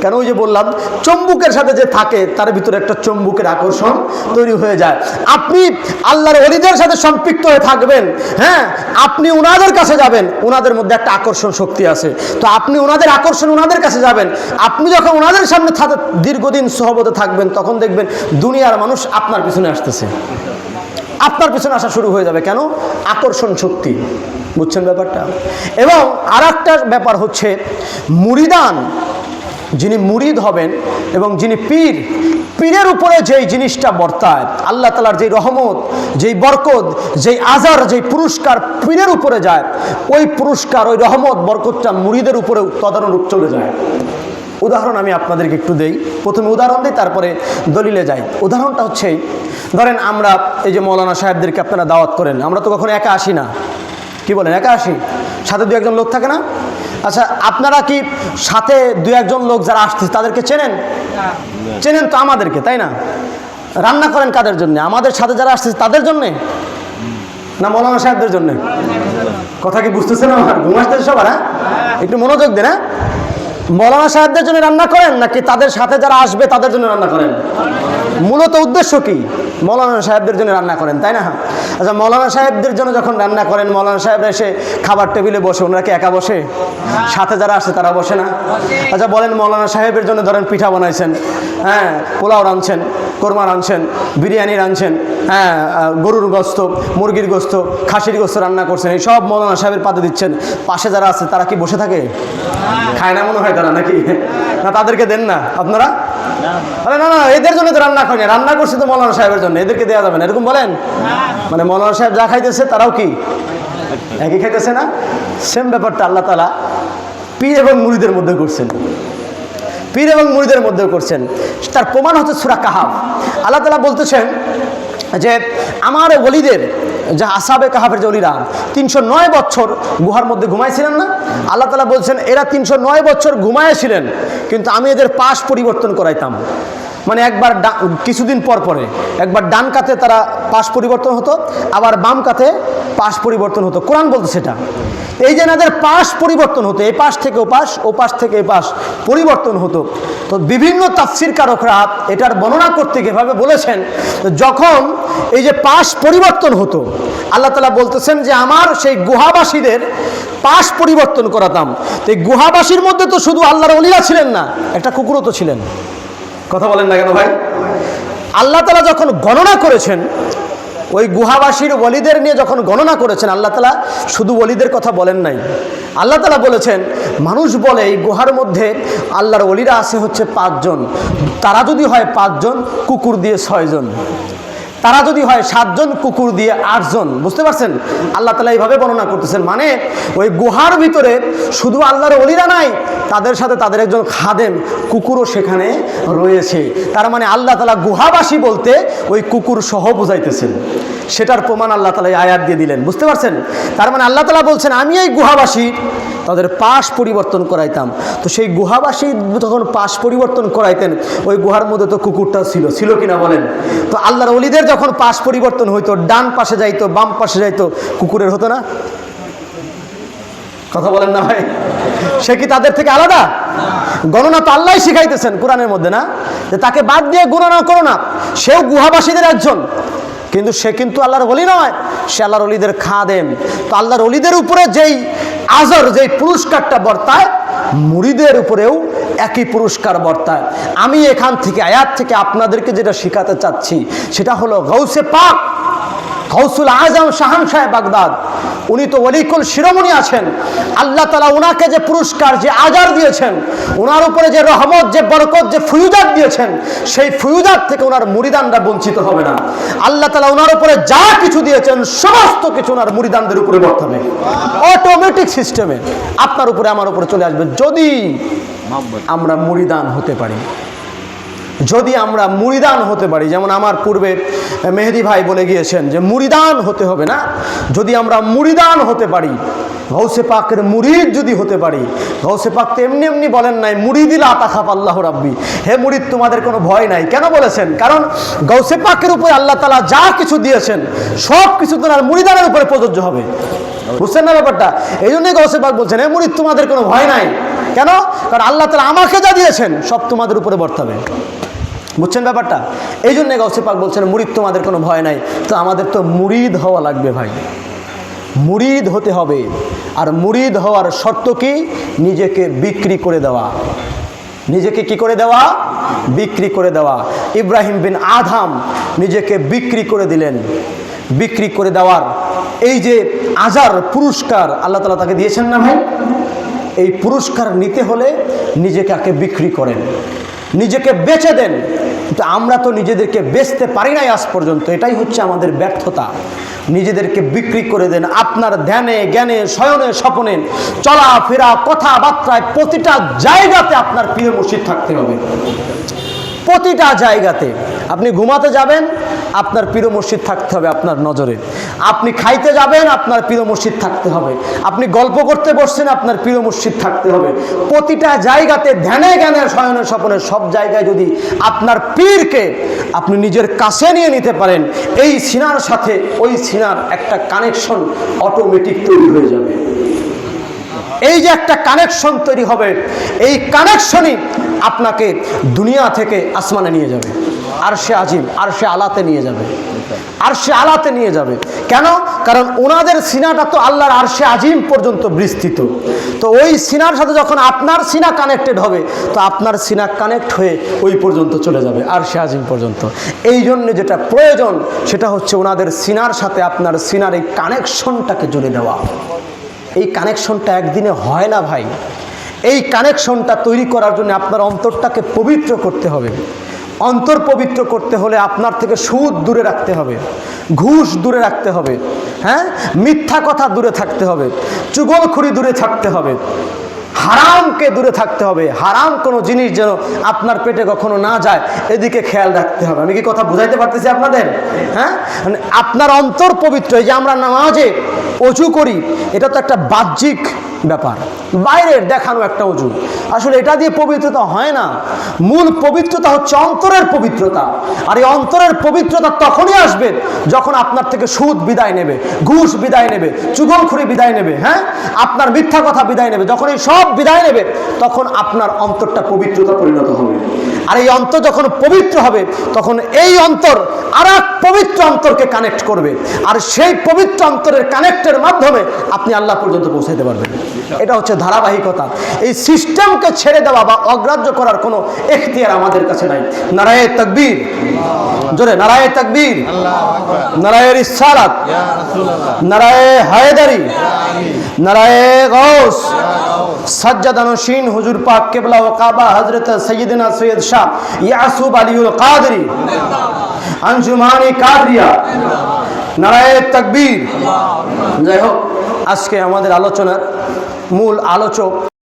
কেন ওই যে বললাম, চম্বুকের সাথে যে থাকে, তার ভিতরে একটা চম্বুকের আকর্ষণ তৈরি হয়ে যায়। আপনি আল্লাহর অলিদের সাথে সম্পৃক্ত হয়ে থাকবেন হ্যাঁ? আপনি ওনাদের কাছে যাবেন ওনাদের মধ্যে একটা আকর্ষণ শক্তি আছে। তো আপনি ওনাদের আকর্ষণ ওনাদের কাছে যাবেন, আপনি যখন ওনাদের সামনে দীর্ঘদিন সহবতে থাকবেন, তখন দেখবেন দুনিয়ার মানুষ আপনার পিছনে আসতেছে। আপনার পিছনে আসা শুরু হয়ে যাবে। কেন? আকর্ষণ শক্তি। বুঝছেন ব্যাপারটা? এবং আর ব্যাপার হচ্ছে মুড়িদান যিনি মুরিদ হবেন এবং যিনি পীর, পীরের উপরে যেই জিনিসটা বর্তায়, আল্লাহ তালার যেই রহমত, যেই বরকত, যেই আজার যেই পুরস্কার পীরের উপরে যায়, ওই পুরস্কার, ওই রহমত, বরকতটা মুরিদের উপরেও তদানুরূপ চলে যায়। উদাহরণ আমি আপনাদেরকে একটু দেই। প্রথমে উদাহরণ দিই, তারপরে দলিলে যাই। উদাহরণটা হচ্ছে ধরেন আমরা এই যে মৌলানা সাহেবদেরকে আপনারা দাওয়াত করেন, আমরা তো কখনো একা আসি না। কি বলেন, একা আসি? সাথে দু একজন লোক থাকে না? আচ্ছা আপনারা কি সাথে দু একজন লোক যারা আসতেছে তাদেরকে চেনেন? চেনেন তো আমাদেরকে, তাই না? রান্না করেন কাদের জন্য? আমাদের সাথে যারা আসতেছে তাদের জন্যে? না মৌলানা সাহেবদের জন্যে? কথা কি বুঝতেছেন আমার? ঘুম সবার হ্যাঁ? একটু মনোযোগ দেন হ্যাঁ? মৌলানা সাহেবদের জন্য রান্না করেন, নাকি তাদের সাথে যারা আসবে, তাদের জন্য রান্না করেন? মূলত উদ্দেশ্য কি? মৌলানা সাহেবদের জন্য রান্না করেন, তাই না? আচ্ছা মৌলানা সাহেবদের জন্য যখন রান্না করেন, মৌলানা সাহেব এসে খাবার টেবিলে বসে, ওনারা কি একা বসে? সাথে যারা আসে তারা বসে না? আচ্ছা বলেন মৌলানা সাহেবের জন্য ধরেন পিঠা বানাইছেন হ্যাঁ পোলাও রাঁধছেন, কোরমা রাঁধছেন, বিরিয়ানি রাঁধছেন হ্যাঁ গরুর গোস্ত, মুরগির গোস্ত, খাসির গোস্ত রান্না করছেন, এই সব মৌলানা সাহেবের পাতে দিচ্ছেন। পাশে যারা আছে, তারা কি বসে থাকে? খায় না মনে হয় তারা নাকি? না, তাদেরকে দেন না, আপনারা? না না, এদের জন্য তো রান্না করেনি, রান্না করছে তো মৌলানা সাহেবের জন্য। এদেরকে দেওয়া যাবে না। এরকম বলেন? মানে মৌলানা সাহেব যা খাইতেছে, তারাও কি? একই খাইতেছে না? সেম ব্যাপারটা আল্লাহ তালা পীর এবং মুড়িদের মধ্যে করছেন। পীর এবং মুড়িদের মধ্যে করছেন। তার প্রমাণ হচ্ছে সুরা কাহাব আল্লাহ তালা বলতেছেন যে, আমার ওলিদের, যা আসাবে কাহাবের যে অলিরা তিনশো নয় বছর গুহার মধ্যে ঘুমাইছিলেন না? আল্লাহ তালা বলছেন, এরা তিনশো নয় বছর ঘুমাইছিলেন কিন্তু আমি এদের পাশ পরিবর্তন করাইতাম। মানে একবার কিছুদিন পর পরে। একবার ডান কাতে তারা পাশ পরিবর্তন হতো, আবার বাম কাতে পাশ পরিবর্তন হতো। কোরআন বলতে সেটা এই যে এনাদের পাশ পরিবর্তন হতো, এই পাশ থেকে ও পাশ ও পাশ থেকে এই পাশ পরিবর্তন হতো। তো বিভিন্ন তাফসির কারকরা এটার বর্ণনা করতে গিয়ে এভাবে বলেছেন যখন এই যে পাশ পরিবর্তন হতো, আল্লাহ তালা বলতেছেন যে আমার সেই গুহাবাসীদের পাশ পরিবর্তন করাতাম। তো এই গুহাবাসীর মধ্যে তো শুধু আল্লাহর অলিরা ছিলেন না, একটা কুকুরও তো ছিলেন। কথা বলেন না কেন ভাই? আল্লাহ তালা যখন গণনা করেছেন, ওই গুহাবাসীর ওলিদের নিয়ে যখন গণনা করেছেন, আল্লাহ তালা শুধু ওলিদের কথা বলেন নাই। আল্লাহ তালা বলেছেন, মানুষ বলে এই গুহার মধ্যে আল্লাহর অলিরা আছে হচ্ছে পাঁচজন। তারা যদি হয় পাঁচজন, কুকুর দিয়ে ছয়জন। তারা যদি হয় সাতজন কুকুর দিয়ে আটজন, বুঝতে পারছেন? আল্লাহ তালা এইভাবে বর্ণনা করতেছেন। মানে ওই গুহার ভিতরে শুধু আল্লাহর অলিরা নাই, তাদের সাথে তাদের একজন খাদেম কুকুরও সেখানে রয়েছে। তার মানে আল্লাহ তালা গুহাবাসী বলতে ওই কুকুর সহ বুঝাইতেছেন। সেটার প্রমাণ আল্লাহ তালা আয়াত দিয়ে দিলেন, বুঝতে পারছেন? তার মানে আল্লাহ তালা বলছেন, আমি এই গুহাবাসী তাদের পাশ পরিবর্তন করাইতাম। তো সেই গুহাবাসী যখন পাশ পরিবর্তন করাইতেন, ওই গুহার মধ্যে তো কুকুরটা ছিল। ছিল কিনা বলেন? তো আল্লাহর অলিদের যখন পাশ পরিবর্তন হইতো, ডান পাশে যাইতো, বাম পাশে যাইতো, কুকুরের হতো না? কথা বলেন না ভাই। সে কি তাদের থেকে আলাদা? গণনা তো আল্লাহ শিখাইতেছেন কোরআনের মধ্যে না? যে তাকে বাদ দিয়ে গণনা করো না। সেও গুহাবাসীদের একজন। কিন্তু সে কিন্তু আল্লাহর অলি নয়, সে আল্লাহর অলিদের খা দেন তো আল্লাহর অলিদের উপরে যেই আজর যেই পুরস্কারটা বর্তায়, মুড়িদের উপরেও একই পুরস্কার বর্তায়। আমি এখান থেকে, আয়াত থেকে আপনাদেরকে যেটা শেখাতে চাচ্ছি, সেটা হলো গৌসে পাক, গৌসুল আজম শাহান সাহেব বাগদাদ। উনি তো অলিকুল শিরোমণি আছেন। আল্লাহ তালা ওনাকে যে পুরস্কার, যে আজার দিয়েছেন ওনার উপরে যে রহমত, যে বরকত, যে ফুয়ুজাত দিয়েছেন, সেই ফুয়ুজাত থেকে ওনার মুরিদানরা বঞ্চিত হবে না। আল্লাহ তালা ওনার উপরে যা কিছু দিয়েছেন, সমস্ত কিছু ওনার মুরিদানদের উপরে বর্তাবে। অটোমেটিক সিস্টেমে আপনার উপরে, আমার উপরে চলে আসবে। যদি আমরা মুরিদান হতে পারি যদি আমরা মুড়িদান হতে পারি, যেমন আমার পূর্বে মেহেদি ভাই বলে গিয়েছেন যে মুড়িদান হতে হবে না। যদি আমরা মুড়িদান হতে পারি গৌসে পাকের মুড়িদ যদি হতে পারি গৌসে পাক তো এমনি এমনি বলেন নাই মুড়িদিল আতাখাপ আল্লাহ রাব্বি। হে মুড়িদ তোমাদের কোনো ভয় নাই। কেন বলেছেন? কারণ গৌসে পাকের উপরে আল্লাহ তালা যা কিছু দিয়েছেন, সব কিছু তোমার মুড়িদানের উপরে প্রযোজ্য হবে। বুঝছেন না ব্যাপারটা? এই জন্যই গৌসে পাক বলছেন, হে মুড়িদ তোমাদের কোনো ভয় নাই। কেন? কারণ আল্লাহ তালা আমাকে যা দিয়েছেন, সব তোমাদের উপরে বর্তাবে। বুঝছেন ব্যাপারটা? এই জন্য গৌসে পাক বলছেন, মুরিদ তোমাদের কোনো ভয় নাই। তো আমাদের তো মুরিদ হওয়া লাগবে ভাই। মুরিদ হতে হবে। আর মুরিদ হওয়ার শর্ত কি? নিজেকে বিক্রি করে দেওয়া। নিজেকে কি করে দেওয়া? বিক্রি করে দেওয়া। ইব্রাহিম বিন আধাম নিজেকে বিক্রি করে দিলেন। বিক্রি করে দেওয়ার এই যে আজার পুরস্কার, আল্লাহ তালা তাকে দিয়েছেন না ভাই? এই পুরস্কার নিতে হলে নিজেকে বিক্রি করেন। নিজেকে বেচে দেন। কিন্তু আমরা তো নিজেদেরকে বেচতে পারি নাই আজ পর্যন্ত। এটাই হচ্ছে আমাদের ব্যর্থতা। নিজেদেরকে বিক্রি করে দেন, আপনার ধ্যানে, জ্ঞানে, শয়নে, স্বপনে। চলাফেরা, কথাবার্তায় প্রতিটা জায়গাতে আপনার প্রিয় মসজিদ থাকতে হবে। প্রতিটা জায়গাতে। আপনি ঘুমাতে যাবেন, আপনার প্রিয় মসজিদ থাকতে হবে আপনার নজরে। আপনি খাইতে যাবেন, আপনার প্রিয় মসজিদ থাকতে হবে। আপনি গল্প করতে বসছেন, আপনার প্রিয় মসজিদ থাকতে হবে। প্রতিটা জায়গাতে ধ্যানে জ্ঞানের শয়নের স্বপনে সব জায়গায় যদি আপনার পীরকে আপনি নিজের কাছে নিয়ে নিতে পারেন, এই সিনার সাথে ওই সিনার একটা কানেকশন অটোমেটিক তৈরি হয়ে যাবে। এই যে একটা কানেকশন তৈরি হবে, এই কানেকশনই আপনাকে দুনিয়া থেকে আসমানে নিয়ে যাবে। আর সে আজিম আর সে আলাতে নিয়ে যাবে। আর সে আলাতে নিয়ে যাবে। কেন? কারণ ওনাদের সিনাটা তো আল্লাহর আর সে আজিম পর্যন্ত বিস্তৃত। তো ওই সিনার সাথে যখন আপনার সিনা কানেক্টেড হবে, তো আপনার সিনা কানেক্ট হয়ে ওই পর্যন্ত চলে যাবে আর সে আজিম পর্যন্ত। এই জন্য যেটা প্রয়োজন, সেটা হচ্ছে ওনাদের সিনার সাথে আপনার সিনার এই কানেকশনটাকে জুড়ে দেওয়া। এই কানেকশনটা একদিনে হয় না ভাই। এই কানেকশনটা তৈরি করার জন্য আপনার অন্তরটাকে পবিত্র করতে হবে। অন্তর পবিত্র করতে হলে আপনার থেকে সুদ দূরে রাখতে হবে। ঘুষ দূরে রাখতে হবে। হ্যাঁ? মিথ্যা কথা দূরে থাকতে হবে। চুগলখুরি দূরে থাকতে হবে। হারামকে দূরে থাকতে হবে। হারাম কোনো জিনিস যেন আপনার পেটে কখনো না যায়, এদিকে খেয়াল রাখতে হবে। আমি কি কথা বুঝাইতে পারতেছি আপনাদের? হ্যাঁ? মানে আপনার অন্তর পবিত্র। এই যে আমরা নামাজে অজু করি, এটা তো একটা বাহ্যিক ব্যাপার। বাইরের দেখানো একটা অজু। আসলে এটা দিয়ে পবিত্রতা হয় না। মূল পবিত্রতা হচ্ছে অন্তরের পবিত্রতা। আর এই অন্তরের পবিত্রতা তখনই আসবে যখন আপনার থেকে সুদ বিদায় নেবে, ঘুষ বিদায় নেবে, চুগলখুরি বিদায় নেবে হ্যাঁ? আপনার মিথ্যা কথা বিদায় নেবে। যখন এই সব বিদায় নেবে, তখন আপনার অন্তরটা পবিত্রতা পরিণত হবে। আর এই অন্তর যখন পবিত্র হবে তখন এই অন্তর আর এক পবিত্র অন্তরকে কানেক্ট করবে। আর সেই পবিত্র অন্তরের কানেক্টের মাধ্যমে আপনি আল্লাহ পর্যন্ত পৌঁছাতে পারবেন। এটা হচ্ছে ধারাবাহিকতা। এই সিস্টেমকে ছেড়ে দেওয়া বা অগ্রাহ্য করার কোনো এখতিয়ার আমাদের কাছে নাই। নারায়ে তকবীর। জোরে নারায়ে তকবীর। নারায়ের ইসারাত নারায়ে হায়দারি। নারায়ে গৌস সাজ্জাদানশীন হুজুর পাক কেবলা ও হজরত সৈয়দিনা সৈয়দ শাহ ইয়াসুব আলিউল কাদরি। আঞ্জুমানি কাদরিয়া। নারায়ে তকবীর। যাই হোক, আজকে আমাদের আলোচনার মূল আলোচক